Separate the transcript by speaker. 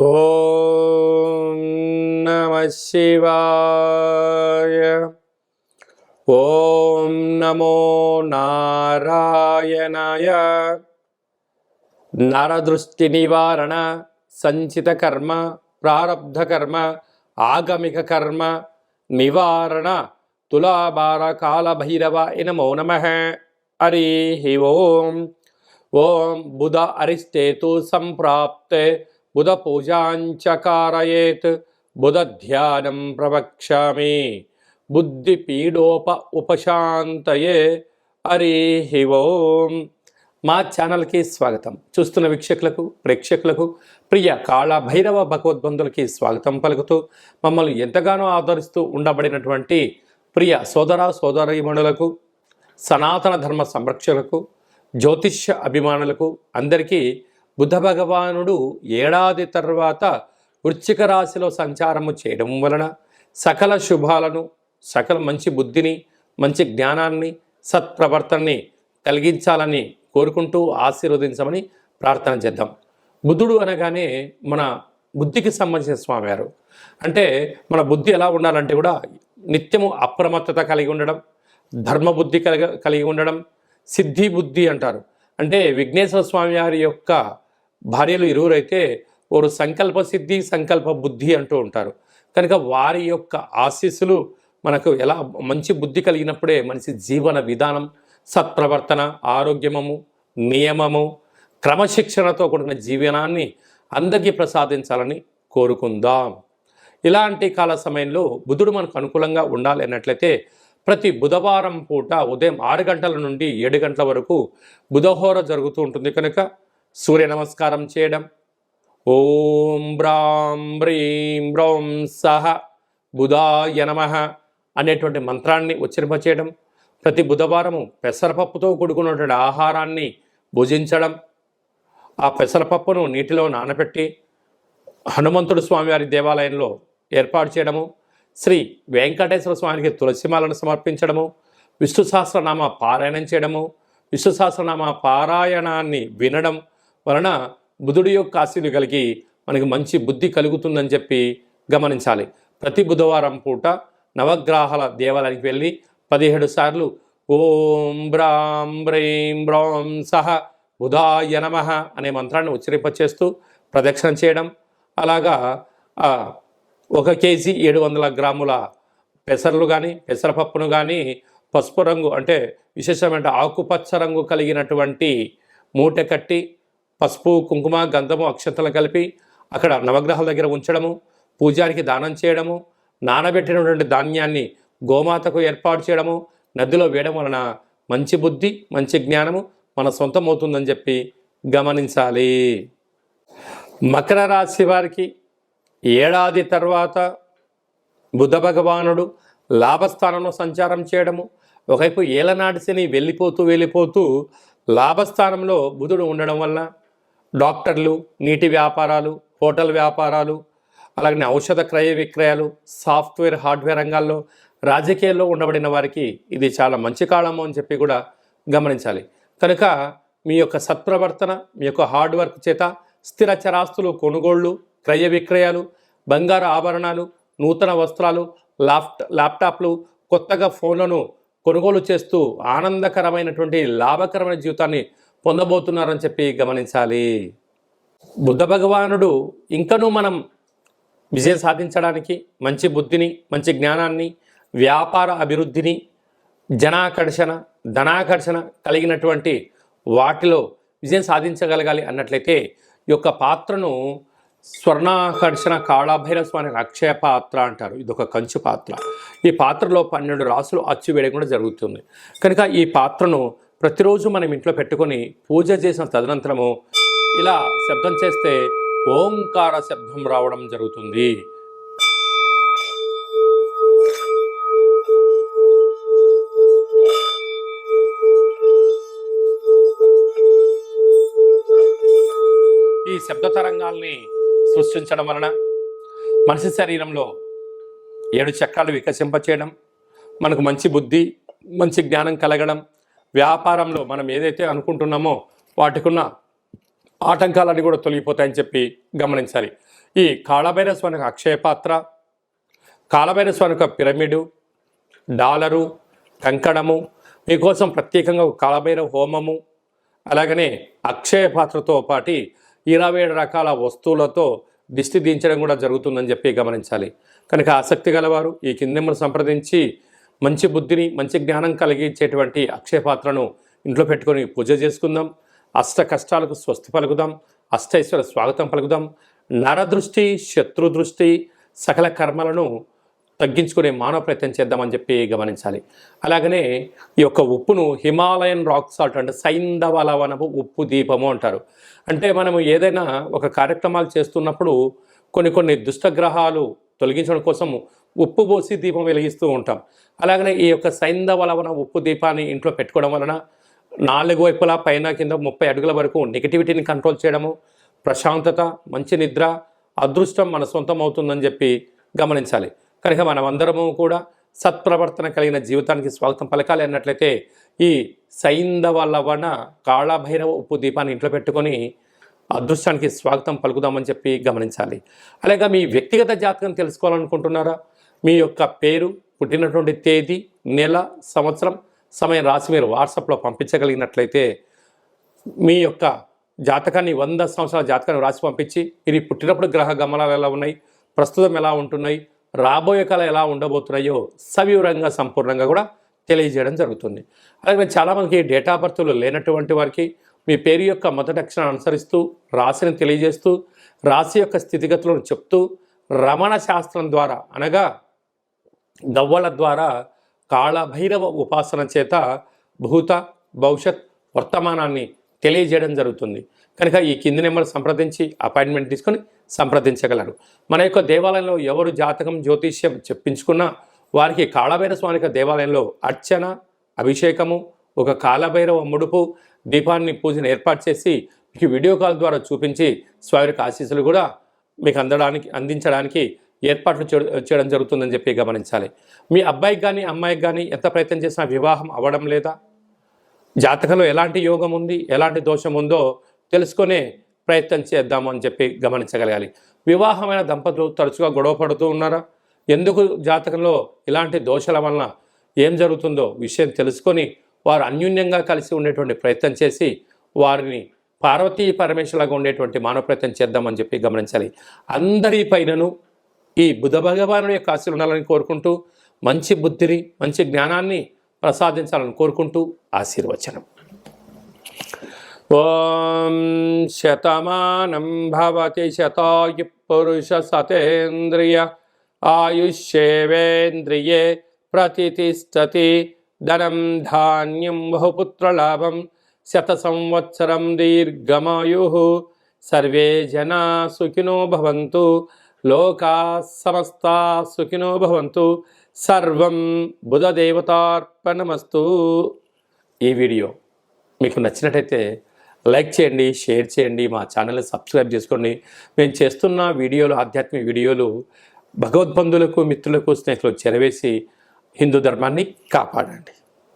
Speaker 1: ఓం నమ శివాయ. ఓం నమో నారాయణాయ. నరదృష్టి నివారణ సంచిత కర్మ ప్రారబ్ధ కర్మ ఆగమిక కర్మ నివారణ తులాభార కాలభైరవ నమో నమ. హరి ఓం. ఓం బుధ అరిష్టేతు సంప్రాప్తే బుధ పూజాంచకారయేత్ బుధ ధ్యానం ప్రవక్ష్యామి బుద్ధి పీడోప ఉపశాంతయే హరి ఓం మా ఛానల్కి స్వాగతం. చూస్తున్న వీక్షకులకు ప్రేక్షకులకు ప్రియ కాళ భైరవ భగవద్బంధులకి స్వాగతం పలుకుతూ మమ్మల్ని ఎంతగానో ఆదరిస్తూ ఉండబడినటువంటి ప్రియ సోదర సోదరీమణులకు సనాతన ధర్మ సంరక్షకులకు జ్యోతిష్య అభిమానులకు అందరికీ బుద్ధ భగవానుడు ఏడాది తర్వాత వృశ్చిక రాశిలో సంచారము చేయడం వలన సకల శుభాలను సకల మంచి బుద్ధిని మంచి జ్ఞానాన్ని సత్ప్రవర్తనని కలిగించాలని కోరుకుంటూ ఆశీర్వదించమని ప్రార్థన చేద్దాం. బుద్ధుడు అనగానే మన బుద్ధికి సంబంధించిన స్వామివారు. అంటే మన బుద్ధి ఎలా ఉండాలంటే కూడా నిత్యము అప్రమత్తత కలిగి ఉండడం ధర్మబుద్ధి కలిగ కలిగి ఉండడం సిద్ధి బుద్ధి అంటారు. అంటే విఘ్నేశ్వర స్వామి వారి యొక్క భార్యలు ఇరువురైతే వారు సంకల్ప సిద్ధి సంకల్ప బుద్ధి అంటూ ఉంటారు. కనుక వారి యొక్క ఆశీస్సులు మనకు ఎలా మంచి బుద్ధి కలిగినప్పుడే మనిషి జీవన విధానం సత్ప్రవర్తన ఆరోగ్యమము నియమము క్రమశిక్షణతో కూడిన జీవనాన్ని అందరికీ ప్రసాదించాలని కోరుకుందాం. ఇలాంటి కాల సమయంలో బుధుడు మనకు అనుకూలంగా ఉండాలి అన్నట్లయితే ప్రతి బుధవారం పూట ఉదయం ఆరు గంటల నుండి ఏడు గంటల వరకు బుధహోర జరుగుతూ ఉంటుంది. కనుక సూర్య నమస్కారం చేయడం. ఓం బ్రాం బ్రీం బ్రౌం సహ బుధాయ నమ అనేటువంటి మంత్రాన్ని ఉచ్చరింపచేయడం. ప్రతి బుధవారము పెసరపప్పుతో కూడుకున్నటువంటి ఆహారాన్ని భుజించడం. ఆ పెసరపప్పును నీటిలో నానబెట్టి హనుమంతుడు స్వామివారి దేవాలయంలో ఏర్పాటు చేయడము. శ్రీ వెంకటేశ్వర స్వామికి తులసిమాలను సమర్పించడము. విష్ణు సహస్రనామ పారాయణం చేయడము. విష్ణు సహస్రనామ పారాయణాన్ని వినడం. వలన బుధుడి యొక్క ఆశీలు కలిగి మనకి మంచి బుద్ధి కలుగుతుందని చెప్పి గమనించాలి. ప్రతి బుధవారం పూట నవగ్రహాల దేవాలయానికి వెళ్ళి పదిహేడు సార్లు ఓం బ్రాం బ్రైం బ్రాం సహ బుధాయ నమ అనే మంత్రాన్ని ఉచ్చరింపచేస్తూ ప్రదక్షిణ చేయడం. అలాగా ఒక కేజీ ఏడు వందల గ్రాముల పెసర్లు కానీ పెసరపప్పును కానీ పసుపు రంగు అంటే విశేషమైన ఆకుపచ్చ రంగు కలిగినటువంటి మూట కట్టి పసుపు కుంకుమ గంధము అక్షంతలు కలిపి అక్కడ నవగ్రహాల దగ్గర ఉంచడము పూజారికి దానం చేయడము నానబెట్టినటువంటి ధాన్యాన్ని గోమాతకు ఏర్పాటు చేయడము నదిలో వేయడం వలన మంచి బుద్ధి మంచి జ్ఞానము మన సొంతం అవుతుందని చెప్పి గమనించాలి. మకర రాశి వారికి ఏడాది తర్వాత బుధ భగవానుడు లాభస్థానంలో సంచారం చేయడము ఒకవైపు ఏలనాటి వెళ్ళిపోతూ వెళ్ళిపోతూ లాభస్థానంలో బుధుడు ఉండడం వల్ల డాక్టర్లు నీటి వ్యాపారాలు హోటల్ వ్యాపారాలు అలాగే ఔషధ క్రయ విక్రయాలు సాఫ్ట్వేర్ హార్డ్వేర్ రంగాల్లో రాజకీయాల్లో ఉండబడిన వారికి ఇది చాలా మంచి కాలము అని చెప్పి కూడా గమనించాలి. కనుక మీ యొక్క సత్ప్రవర్తన మీ యొక్క హార్డ్ వర్క్ చేత స్థిర చరాస్తులు కొనుగోళ్ళు క్రయ విక్రయాలు బంగారు ఆభరణాలు నూతన వస్త్రాలు లాప్ట్ ల్యాప్టాప్లు కొత్తగా ఫోన్లను కొనుగోలు చేస్తూ ఆనందకరమైనటువంటి లాభకరమైన జీవితాన్ని పొందబోతున్నారని చెప్పి గమనించాలి. బుద్ధ భగవానుడు ఇంకనూ మనం విజయం సాధించడానికి మంచి బుద్ధిని మంచి జ్ఞానాన్ని వ్యాపార అభివృద్ధిని జనాకర్షణ ధనాకర్షణ కలిగినటువంటి వాటిలో విజయం సాధించగలగాలి అన్నట్లయితే ఈ యొక్క పాత్రను స్వర్ణాకర్షణ కాళాభైరవ స్వామి అక్షయ పాత్ర అంటారు. ఇది ఒక కంచు పాత్ర. ఈ పాత్రలో పన్నెండు రాసులు అచ్చు వేయడం కూడా జరుగుతుంది. కనుక ఈ పాత్రను ప్రతిరోజు మనం ఇంట్లో పెట్టుకొని పూజ చేసిన తదనంతరము ఇలా శబ్దం చేస్తే ఓంకార శబ్దం రావడం జరుగుతుంది. ఈ శబ్ద తరంగాల్ని సృష్టించడం వలన మనిషి శరీరంలో ఏడు చక్రాలు వికసింపచేయడం మనకు మంచి బుద్ధి మంచి జ్ఞానం కలగడం వ్యాపారంలో మనం ఏదైతే అనుకుంటున్నామో వాటికున్న ఆటంకాలన్నీ కూడా తొలగిపోతాయని చెప్పి గమనించాలి. ఈ కాళభైరస్ వనక అక్షయపాత్ర పాత్ర వనక యొక్క పిరమిడు డాలరు కంకణము మీకోసం ప్రత్యేకంగా ఒక కాళభైరవ హోమము అలాగనే అక్షయ పాత్రతో పాటి ఇరవై ఏడు రకాల వస్తువులతో దిష్టి దించడం కూడా జరుగుతుందని చెప్పి గమనించాలి. కనుక ఆసక్తి గలవారు ఈ కింద సంప్రదించి మంచి బుద్ధిని మంచి జ్ఞానం కలిగించేటువంటి అక్షయ పాత్రను ఇంట్లో పెట్టుకొని పూజ చేసుకుందాం. అష్ట కష్టాలకు స్వస్తి పలుకుదాం. అష్టైశ్వర స్వాగతం పలుకుదాం. నరదృష్టి శత్రు దృష్టి సకల కర్మలను తగ్గించుకునే మానవ ప్రయత్నం చేద్దామని చెప్పి గమనించాలి. అలాగనే ఈ యొక్క ఉప్పును హిమాలయన్ రాక్ సాల్ట్ అంటే సైంధవ లవణపు ఉప్పు దీపము అంటారు. అంటే మనము ఏదైనా ఒక కార్యక్రమాలు చేస్తున్నప్పుడు కొన్ని కొన్ని దుష్టగ్రహాలు తొలగించడం కోసం ఉప్పు పోసి దీపం వెలిగిస్తూ ఉంటాం. అలాగనే ఈ యొక్క సైంధవలవన ఉప్పు దీపాన్ని ఇంట్లో పెట్టుకోవడం వలన నాలుగు వైపులా పైన కింద ముప్పై అడుగుల వరకు నెగిటివిటీని కంట్రోల్ చేయడము ప్రశాంతత మంచి నిద్ర అదృష్టం మన సొంతం అవుతుందని చెప్పి గమనించాలి. కనుక మనమందరము కూడా సత్ప్రవర్తన కలిగిన జీవితానికి స్వాగతం పలకాలి అన్నట్లయితే ఈ సైంధవలవన కాళభైరవ ఉప్పు దీపాన్ని ఇంట్లో పెట్టుకొని అదృష్టానికి స్వాగతం పలుకుదామని చెప్పి గమనించాలి. అలాగే మీ వ్యక్తిగత జాతకం తెలుసుకోవాలనుకుంటున్నారా? మీ యొక్క పేరు పుట్టినటువంటి తేదీ నెల సంవత్సరం సమయం రాసి మీరు వాట్సాప్లో పంపించగలిగినట్లయితే మీ యొక్క జాతకాన్ని వంద సంవత్సరాల జాతకాన్ని రాసి పంపించి మీరు పుట్టినప్పుడు గ్రహ గమనాలు ఎలా ఉన్నాయి ప్రస్తుతం ఎలా ఉంటున్నాయి రాబోయే కాలం ఎలా ఉండబోతున్నాయో సవివరంగా సంపూర్ణంగా కూడా తెలియజేయడం జరుగుతుంది. అలాగే చాలామందికి డేటా బర్త్లు లేనటువంటి వారికి మీ పేరు యొక్క మొదటి అక్షరాన్ని అనుసరిస్తూ రాశిని తెలియజేస్తూ రాశి యొక్క స్థితిగతులను చెప్తూ రమణ శాస్త్రం ద్వారా అనగా గవ్వల ద్వారా కాళభైరవ ఉపాసన చేత భూత భవిష్యత్ వర్తమానాన్ని తెలియజేయడం జరుగుతుంది. కనుక ఈ కింది నెంబర్ సంప్రదించి అపాయింట్మెంట్ తీసుకొని సంప్రదించగలరు. మన యొక్క దేవాలయంలో ఎవరు జాతకం జ్యోతిష్యం చెప్పించుకున్నా వారికి కాళభైరస్వామిక దేవాలయంలో అర్చన అభిషేకము ఒక కాలభైరవ ముడుపు దీపాన్ని పూజను ఏర్పాటు చేసి మీకు వీడియో కాల్ ద్వారా చూపించి స్వామి ఆశీస్సులు కూడా మీకు అందడానికి అందించడానికి ఏర్పాట్లు చేయడం జరుగుతుందని చెప్పి గమనించాలి. మీ అబ్బాయికి కానీ అమ్మాయికి కానీ ఎంత ప్రయత్నం చేసినా వివాహం అవ్వడం లేదా? జాతకంలో ఎలాంటి యోగం ఉంది ఎలాంటి దోషం ఉందో తెలుసుకునే ప్రయత్నం చేద్దాము అని చెప్పి గమనించగలగాలి. వివాహమైన దంపతులు తరచుగా గొడవ పడుతూ ఉన్నారా? ఎందుకు జాతకంలో ఇలాంటి దోషాల వలన ఏం జరుగుతుందో విషయం తెలుసుకొని వారు అన్యూన్యంగా కలిసి ఉండేటువంటి ప్రయత్నం చేసి వారిని పార్వతీ పరమేశ్వరులాగా ఉండేటువంటి మానవ ప్రయత్నం చేద్దామని చెప్పి గమనించాలి. అందరి పైనను ఈ బుధ భగవాను యొక్క ఆశీలు ఉండాలని కోరుకుంటూ మంచి బుద్ధిని మంచి జ్ఞానాన్ని ప్రసాదించాలని కోరుకుంటూ ఆశీర్వచనం. ఓం శతమానం భవతి శతాయు పురుష సతేంద్రియ ఆయుష్యేవేంద్రియే ప్రతిష్టతి ధనం ధాన్యం బహుపుత్రలాభం శత సంవత్సరం దీర్ఘమాయు. సర్వే జనా సుఖినో భవంతు లోకా సమస్తా సుఖినో భవంతు. సర్వం బుధదేవతార్పణమస్తు. ఈ వీడియో మీకు నచ్చినట్టయితే లైక్ చేయండి షేర్ చేయండి మా ఛానల్ని సబ్స్క్రైబ్ చేసుకోండి. మేము చేస్తున్న వీడియోలు ఆధ్యాత్మిక వీడియోలు భగవద్బంధులకు మిత్రులకు స్నేహితులకు చెరవేసి హిందూ ధర్మాన్ని కాపాడండి.